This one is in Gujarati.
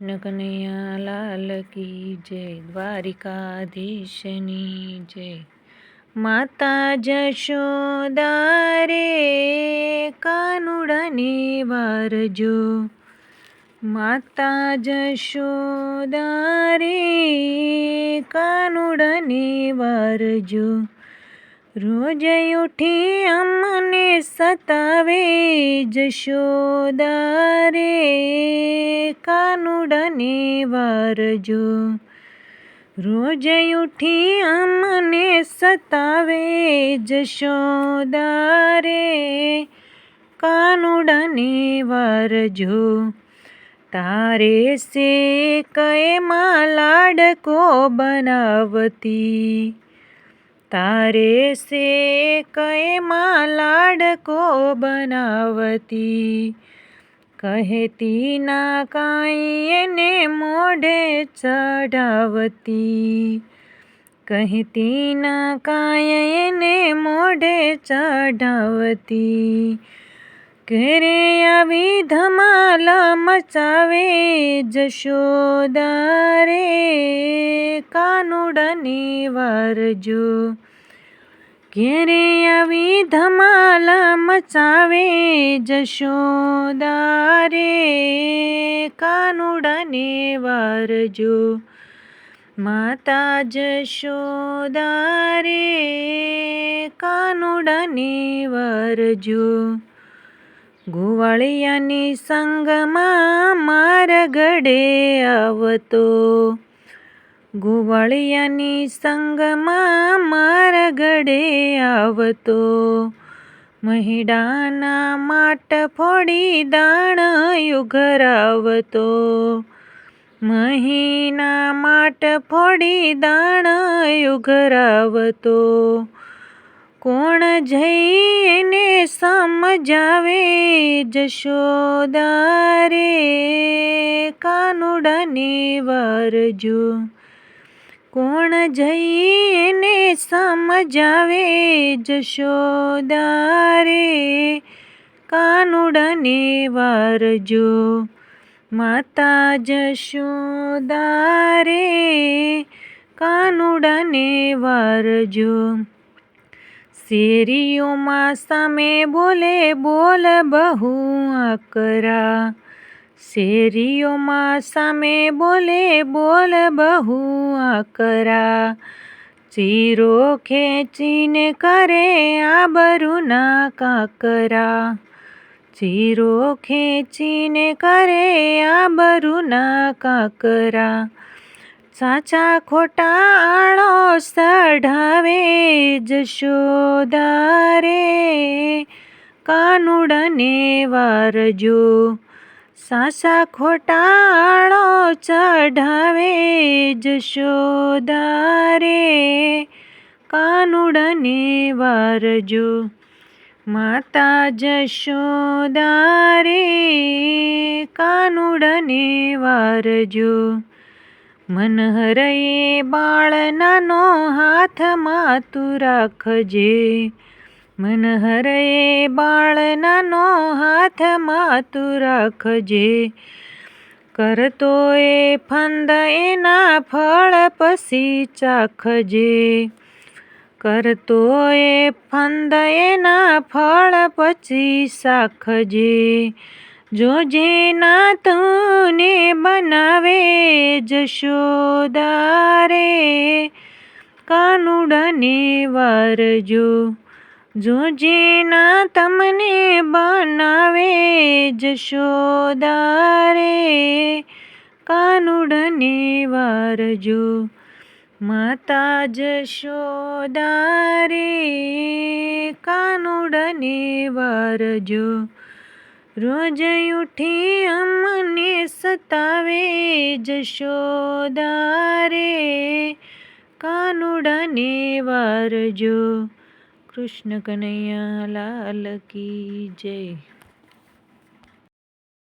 કનૈયા લાલ કી જય દ્વારિકાધીશની જય માતા જશોદારે કાનુડાની વારજો માતા જશોદારે કાનુડાને વારજો રોજ ઉઠી અમને સતાવે જશોદા રે કાનુડાને વારજો. રોજ ઉઠી અમને સતાવે જશોદા રે કાનુડાને વારજો. તારે સે કયમાં લાડકો બનાવતી? તારે સે કયમાં લાડકો બનાવતી? કહેતી ના કાંઈ એને મોઢે ચઢાવતી. કહેતી ના કાંઈ એને મોઢે ચઢાવતી. ઘરે આવી ધમાલ મચાવે જશોદા રે કાનુડાની વારજો ઘેરે આવી ધમાલ મચાવે જશોદા રે કાનુડાને વારજો માતા જશોદા રે કાનુડાને વારજો ગોવાળિયાની સંગમાં મારા ગળે આવતો. ગોવાળિયાની સંગમાં મારા ગળે આવતો. મહિડાના માટ ફોડી દાણ યુઘરાવતો મહીના માટ ફોડી દાણ યુઘરાવતો કોણ જઈને સમજાવે જશોદા રે કાનુડાને વરજો કોણ જઈને સમજાવે જશોદા રે કાનુડાને વારજો માતા જશોદારે કાનુડાને વારજો શેરીઓમાં સામે બોલે, બોલ બહુ અકરા. શેરીઓમાં સામે બોલે, બોલ બહુ અકરા. ચીરો ખેંચીને કરે આબરૂના કાકરા. ચીરો ખેંચીને કરે આબરૂના કાકરા. સાચા ખોટા આળો સઢાવે જશોદારે. કાનુડને વારજો. સાચા ખોટા આળો ચઢાવે જશોદારે. કાનુડને વારજો. માતા જશોદારે. કાનુડાને વારજો. મનહરએ બાળ નાનો હાથમાં તું રાખજે. મનહરએ બાળ નાનો હાથમાં તું રાખજે. કરતો એ ફંદ એના ફળ પછી ચાખજે. કરતો એ ફંદ એના ફળ પછી શાખજે જોજે નાથને બનાવે જશોદારે. કાનુડાને વારજો જો ના તમને બનાવે જશોદારે. કાનુડને વારજો, માતા જશોદારે. કાનુડાને વારજો રોજ ઉઠી અમને સતાવે જશોદારે. કાનુડાને વારજો કૃષ્ણ કનૈયા લાલ કી જય.